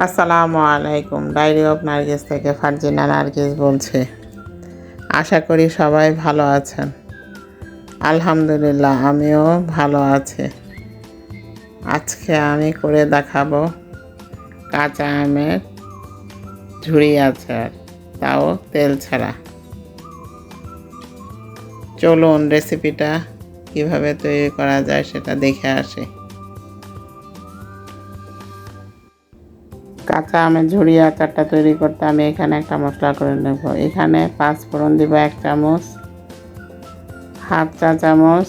আসসালামু আলাইকুম। Diary of Nargis থেকে ফারজিনা নার্গিস বলছি। আশা করি সবাই ভালো আছেন। আলহামদুলিল্লাহ, আমিও ভালো আছি। আজকে আমি করে দেখাবো কাঁচা আমের ঝুড়ি আচার তাও তেল ছাড়া। চলুন রেসিপিটা কীভাবে তৈরি করা যায় সেটা দেখে আসি। কাঁচা আমের ঝুড়ি আচারটা তৈরি করতে আমি এখানে একটা মশলা করে নেব। এখানে পাঁচ ফোড়ন দিব এক চামচ, হাফ চা চামচ,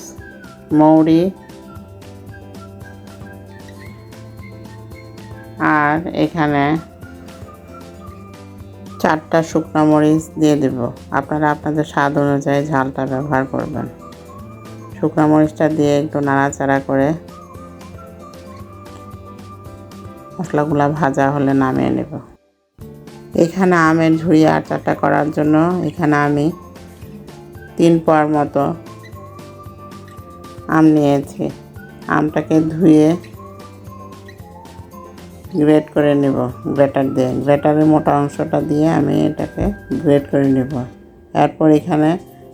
মৌরি আর এখানে চারটা শুকনো মরিচ দিয়ে দেব। আপনারা আপনাদের স্বাদ অনুযায়ী ঝালটা ব্যবহার করবেন। শুকনো মরিচটা দিয়ে একটু নাড়াচাড়া করে মশলাগুলো ভাজা হলে নামিয়ে নেব। এখানে আমের ঝুড়ি আচারটা করার জন্য এখানে আমি তিন পর মতো আম নিয়েছি। আমটাকে ধুয়ে গ্রেট করে নেব, গ্রেটার দিয়ে। গ্রেটারের মোটা অংশটা দিয়ে আমি এটাকে গ্রেট করে নেব। এরপর এখানে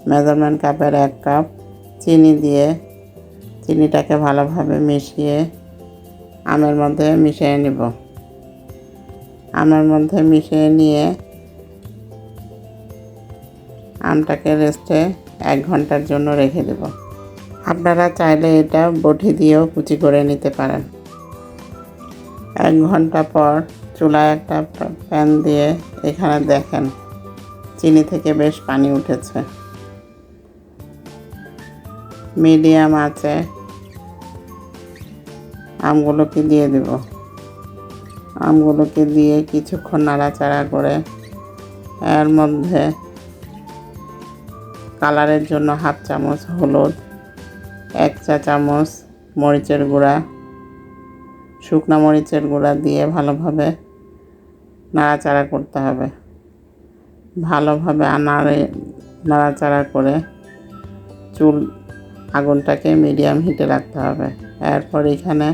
মেজারমেন্ট কাপের এক কাপ চিনি দিয়ে, চিনিটাকে ভালোভাবে মিশিয়ে আমের মধ্যে মিশিয়ে নেব। আমের মধ্যে মিশিয়ে নিয়ে আমটাকে রেস্টে এক ঘণ্টার জন্য রেখে দেব। আপনারা চাইলে এটা বটি দিয়েও কুচি করে নিতে পারেন। এক ঘণ্টা পর চুলায় একটা প্যান দিয়ে এখানে দেখেন, চিনি থেকে বেশ পানি উঠেছে। মিডিয়াম আছে আমগুলোকে দিয়ে দেব। আমগুলোকে দিয়ে কিছুক্ষণ নাড়াচাড়া করে এর মধ্যে কালারের জন্য হাফ চামচ হলুদ, এক চা চামচ মরিচের গুঁড়া, শুকনো মরিচের গুঁড়া দিয়ে ভালোভাবে নাড়াচাড়া করতে হবে। ভালোভাবে নাড়ে নাড়াচাড়া করে চুল, আগুনটাকে মিডিয়াম হিটে রাখতে হবে। এরপর এখানে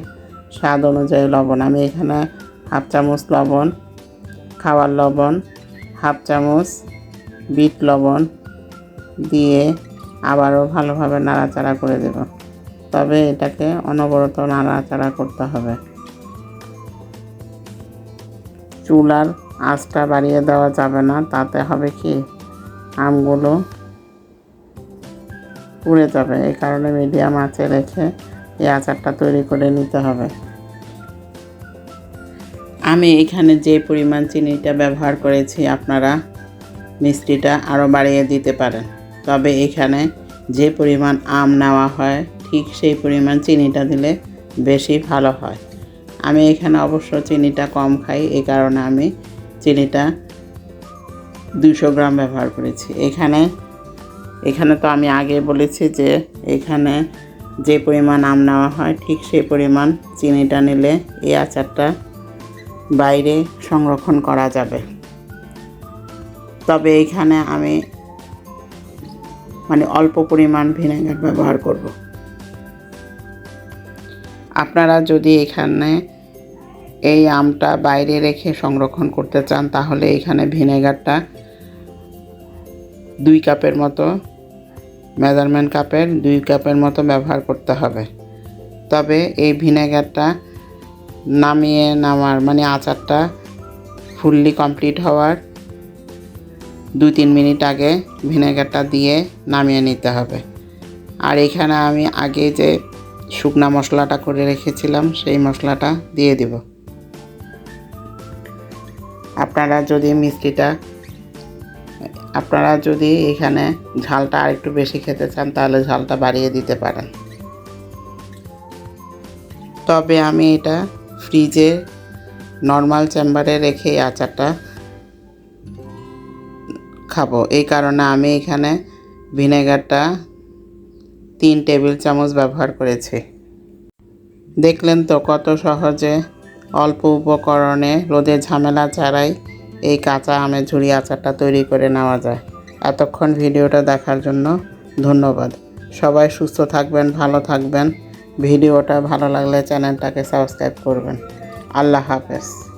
স্বাদ অনুযায়ী লবণ। আমি এখানে হাফ চামচ লবণ, খাওয়ার লবণ, হাফ চামচ বিট লবণ দিয়ে আবারও ভালোভাবে নাড়াচাড়া করে দেব। তবে এটাকে অনবরত নাড়াচাড়া করতে হবে। চুলার আঁচটা বাড়িয়ে দেওয়া যাবে না, তাতে হবে কি? আমগুলো পুড়ে যাবে। এই কারণে মিডিয়াম আঁচে রেখে এই আচারটা তৈরি করে নিতে হবে। আমি এখানে যে পরিমাণ চিনিটা ব্যবহার করেছি, আপনারা মিষ্টিটা আরও বাড়িয়ে দিতে পারেন। তবে এখানে যে পরিমাণ আম নেওয়া হয়, ঠিক সেই পরিমাণ চিনিটা দিলে বেশি ভালো হয়। আমি এখানে অবশ্য চিনিটা কম খাই এই কারণে আমি চিনিটা দুশো গ্রাম ব্যবহার করেছি। এখানে এখানে তো আমি আগে বলেছি যে এখানে যে পরিমাণ আম নেওয়া হয়, ঠিক সেই পরিমাণ চিনিটা নিলে এই আচারটা বাইরে সংরক্ষণ করা যাবে। তবে এখানে আমি মানে অল্প পরিমাণ ভিনেগার ব্যবহার করব। আপনারা যদি এখানে এই আমটা বাইরে রেখে সংরক্ষণ করতে চান, তাহলে এখানে ভিনেগারটা দুই কাপের মতো মেজারমেন্ট কাপের দুই কাপের মতো ব্যবহার করতে হবে। তবে এই ভিনেগারটা নামিয়ে নামার মানে আচারটা ফুললি কমপ্লিট হওয়ার দুই তিন মিনিট আগে ভিনেগারটা দিয়ে নামিয়ে নিতে হবে। আর এখানে আমি আগে যে শুকনা মশলাটা করে রেখেছিলাম, সেই মশলাটা দিয়ে দিব। আপনারা যদি মিষ্টিটা আপনারা যদি এখানে ঝালটা আর একটু বেশি খেতে চান, তাহলে ঝালটা বাড়িয়ে দিতে পারেন। তবে আমি এটা ফ্রিজে নর্মাল চেম্বারে রেখে আচারটা খাব। এই কারণে আমি এখানে ভিনেগারটা তিন টেবিল চামচ ব্যবহার করেছি। দেখলেন তো কত সহজে অল্প উপকরণে রোদের ঝামেলা ছাড়াই এই কাঁচা আমের ঝুড়ি আচারটা তৈরি করে নেওয়া যায়। এতক্ষণ ভিডিওটা দেখার জন্য ধন্যবাদ। সবাই সুস্থ থাকবেন, ভালো থাকবেন। ভিডিওটা ভালো লাগলে চ্যানেলটাকে সাবস্ক্রাইব করবেন। আল্লাহ হাফেজ।